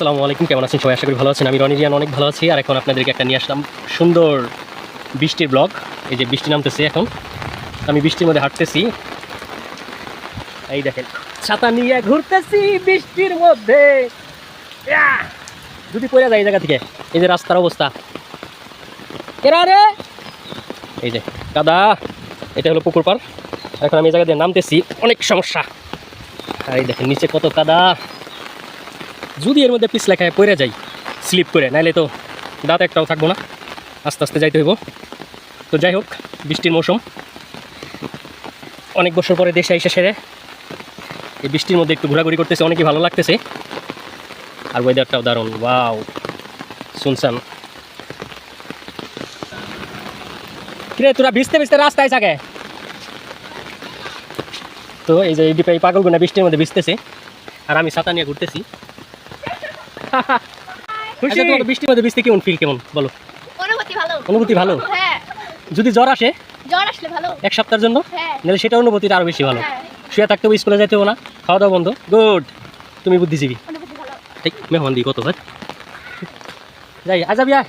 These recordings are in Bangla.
আসসালামু আলাইকুম, কেমন আছেন সবাই? আশা করি ভালো আছেন। আমি রনি রিয়ান, অনেক ভালো আছি। আর এখন আপনাদেরকে একটা নিয়ে আসলাম সুন্দর বৃষ্টির ব্লগ এই যে বৃষ্টি নামতেছে এখন। আমি বৃষ্টির মধ্যে হাঁটতেছি। এই দেখেন, ছাতা নিয়ে ঘুরতেছি বৃষ্টির মধ্যে। যদি পড়ে যায় এই জায়গা থেকে। এই যে রাস্তার অবস্থা। এরা রে! এই যে কাদা এটা হলো পুকুর পার এখন আমি এই জায়গা দিয়ে নামতেছি। অনেক সমস্যা। আর এই দেখেন, নিচে কত কাদা। যদি এর মধ্যে পিছলা খায় পড়ে যাই স্লিপ করে, নাইলে তো দাঁত একটাও থাকব না। আস্তে আস্তে যাইতে হইব। তো যাই হোক, বৃষ্টির মৌসুম। অনেক বছর পরে দেশে এসে সেরে। এই বৃষ্টির মধ্যে একটু ঘোরাঘুরি করতেছে, অনেকই ভালো লাগতেছে। আর ওয়েদারটাও দারুণ ওয়াও শুনছান। কিরে, তোরা ভিজতে ভিজতে রাস্তায় থাকে তো এই যে এই পাগলগুনা বৃষ্টির মধ্যে ভিজতেছে। আর আমি ছাতা নিয়ে ঘুরতেছি। আচ্ছা, তোমার বৃষ্টির মধ্যে ভিজতে কেমন ফিল কেমন? বলো। অনুভূতি ভালো। অনুভূতি ভালো? হ্যাঁ। যদি জ্বর আসে? জ্বর আসলে ভালো। এক সপ্তাহের জন্য? হ্যাঁ। নাহলে সেটা অনুভূতিটা আরও বেশি ভালো। হ্যাঁ। শুয়ে থাকতে হবে স্কুলে যাইতে হবে না। খাওয়া দাওয়া বন্ধ। গুড তুমি বুদ্ধিজীবী। অনুভূতি ভালো। ঠিক মেহমান দিই কত ভাই যাই আয়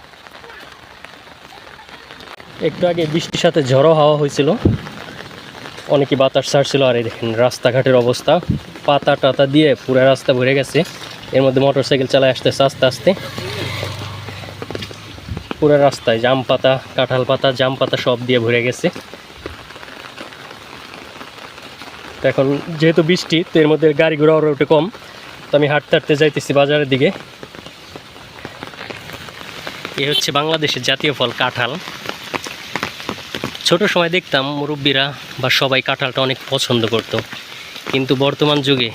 একটু আগে বৃষ্টির সাথে ঝড়ো হাওয়া হয়েছিল। অনেকই বাতাস ছাড়ছিল আর এই দেখেন রাস্তাঘাটের অবস্থা। পাতা টাতা দিয়ে পুরো রাস্তা ভরে গেছে। এর মধ্যে মোটর সাইকেল চালায় আসতেছে আস্তে আস্তে। পুরো রাস্তায় জাম পাতা, কাঁঠাল পাতা, জাম পাতা সব দিয়ে ভরে গেছে। তো এখন যেহেতু বৃষ্টি, তো এর মধ্যে গাড়ি ঘোড়া একটু কম। তো আমি হাঁটতে হাঁটতে যাইতেছি বাজারের দিকে। এ হচ্ছে বাংলাদেশের জাতীয় ফল, কাঁঠাল। ছোট সময় দেখতাম মুরব্বীরা বা সবাই কাঁঠালটা অনেক পছন্দ করত। কিন্তু বর্তমান যুগে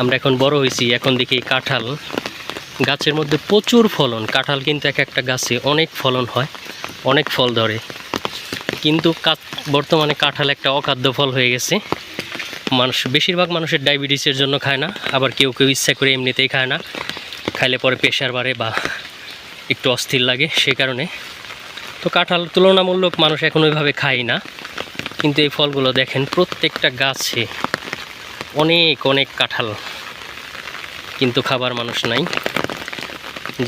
আমরা এখন বড় হয়েছি, এখন দেখি কাঁঠাল। গাছের মধ্যে প্রচুর ফলন। কাঁঠাল কিন্তু এক একটা গাছে অনেক ফলন হয়, অনেক ফল ধরে। কিন্তু বর্তমানে কাঁঠাল একটা অখাদ্য ফল হয়ে গেছে। মানুষ, বেশিরভাগ মানুষের ডায়াবেটিসের জন্য খায় না, আবার কেউ কেউ ইচ্ছা করে এমনিতেই খায় না। খাইলে পরে প্রেশার বাড়ে বা একটু অস্থির লাগে, সে কারণে। তো কাঁঠাল তুলনামূলক মানুষ এখন ওইভাবে খায় না। কিন্তু এই ফলগুলো দেখেন, প্রত্যেকটা গাছে অনেক অনেক কাঁঠাল। কিন্তু খাবার মানুষ নাই।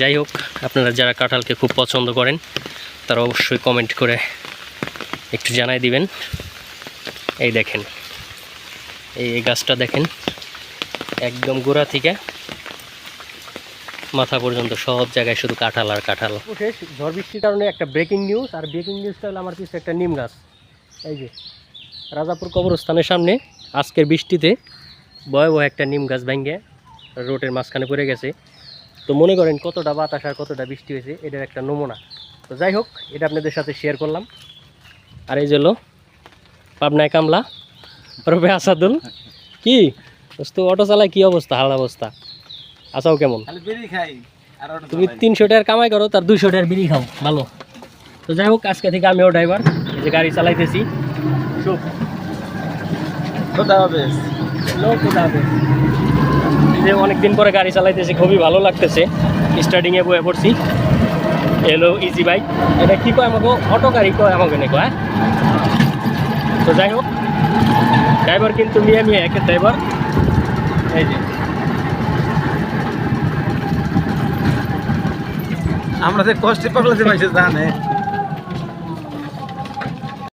যাই হোক, আপনারা যারা কাঁঠালকে খুব পছন্দ করেন, তারা অবশ্যই কমেন্ট করে একটু জানাই দিবেন। এই দেখেন, এই গাছটা দেখেন, একদম গোড়া থেকে মাথা পর্যন্ত সব জায়গায় শুধু কাঁঠাল আর কাঁঠাল। শেষ ঝড় বৃষ্টির কারণে একটা ব্রেকিং নিউজ আর ব্রেকিং নিউজটা হলো আমার কিছু একটা নিম গাছ। এই যে, রাজাপুর কবরস্থানের সামনে আজকের বৃষ্টিতে ভয়াবহ একটা নিম গাছ ভেঙে রোডের মাঝখানে পড়ে গেছে। তো মনে করেন কতটা বাতাস আর কতটা বৃষ্টি হয়েছে এটার একটা নমুনা। তো যাই হোক এটা আপনাদের সাথে শেয়ার করলাম। আর এই যে হলো পাবনায় কামলা রবে আসাদুল। কি? দোস্ত অটো চালায় কি অবস্থা হাল অবস্থা? আসাও কেমন? তুমি তিনশো টাকার কামাই করো তার দুইশো টাকার বিড়ি খাও ভালো। তো যাই হোক আজকে থেকে আমিও ড্রাইভার এই যে গাড়ি চালাইতেছি। শুভ যে অনেকদিন পরে গাড়ি চালাইতেছি, খুবই ভালো লাগতেছে। স্টার্টিংয়ে বয়ে পড়ছি। এলো ইজি বাইক এটা কী কয় আমাকে? অটো গাড়ি কয় আমাকে নাকি হ্যাঁ? তো যাই হোক ড্রাইভার কিন্তু মিয়া মিয়া, একের ড্রাইভার এই যে। আমরা যে কষ্টে পাগলা যে পাইছে জানে।